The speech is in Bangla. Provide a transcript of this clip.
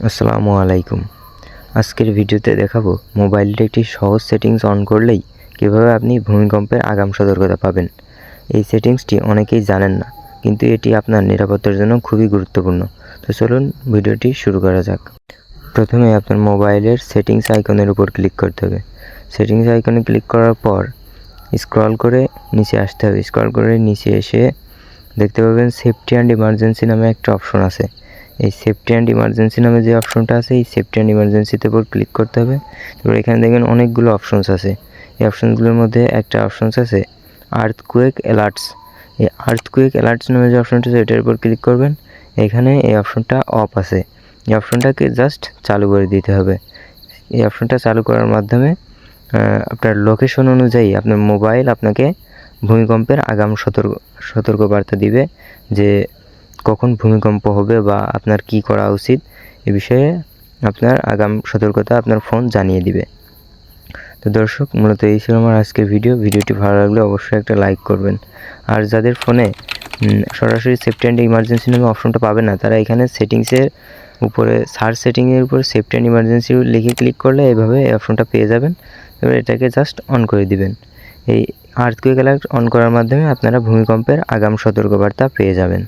আসসালামু আলাইকুম। আজকের ভিডিওতে দেখাবো মোবাইলটা একটি সহজ সেটিংস অন করলেই কীভাবে আপনি ভূমিকম্পের আগাম সতর্কতা পাবেন। এই সেটিংসটি অনেকেই জানেন না, কিন্তু এটি আপনার নিরাপত্তার জন্য খুবই গুরুত্বপূর্ণ। তো চলুন ভিডিওটি শুরু করা যাক। প্রথমে আপনার মোবাইলের সেটিংস আইকনের উপর ক্লিক করতে হবে। সেটিংস আইকনে ক্লিক করার পর স্ক্রল করে নিচে আসতে হবে। স্ক্রল করে নিচে এসে দেখতে পাবেন সেফটি অ্যান্ড ইমার্জেন্সি নামে একটা অপশন আছে। এই সেফটি অ্যান্ড ইমার্জেন্সি নামে যে অপশনটা আছে, এই সেফটি অ্যান্ড ইমার্জেন্সিতে উপর ক্লিক করতে হবে। তারপর এখানে দেখবেন অনেকগুলো অপশনস আছে। এই অপশনসগুলোর মধ্যে একটা অপশনস আছে আর্থকুয়েক অ্যালার্টস এই আর্থকুয়েক অ্যালার্টস নামে যে অপশনটা আছে, এটার উপর ক্লিক করবেন। এখানে এই অপশনটা অফ আছে। এই অপশনটাকে জাস্ট চালু করে দিতে হবে। এই অপশনটা চালু করার মাধ্যমে আপনার লোকেশন অনুযায়ী আপনার মোবাইল আপনাকে ভূমিকম্পের আগাম সতর্ক, সতর্কবার্তা দিবে যে কখন ভূমিকম্প হবে বা আপনার কি করা উচিত, এ বিষয়ে আপনার আগাম সতর্কতা আপনার ফোন জানিয়ে দিবে। তো দর্শক, মূলত এই ছিল আমার আজকের ভিডিও। ভিডিওটি ভালো লাগলে অবশ্যই একটা লাইক করবেন। আর যাদের ফোনে সরাসরি সেফটি অ্যান্ড ইমার্জেন্সি নামে অপশনটা পাবে না, তারা এখানে সেটিংসের উপরে, সার্চ সেটিংয়ের উপরে সেফটি অ্যান্ড ইমার্জেন্সি লিখে ক্লিক করলে এভাবে এই অপশনটা পেয়ে যাবেন। এবার এটাকে জাস্ট অন করে দিবেন। এই আর্থকুয়েক অ্যালার্ট অন করার মাধ্যমে আপনারা ভূমিকম্পের আগাম সতর্কবার্তা পেয়ে যাবেন।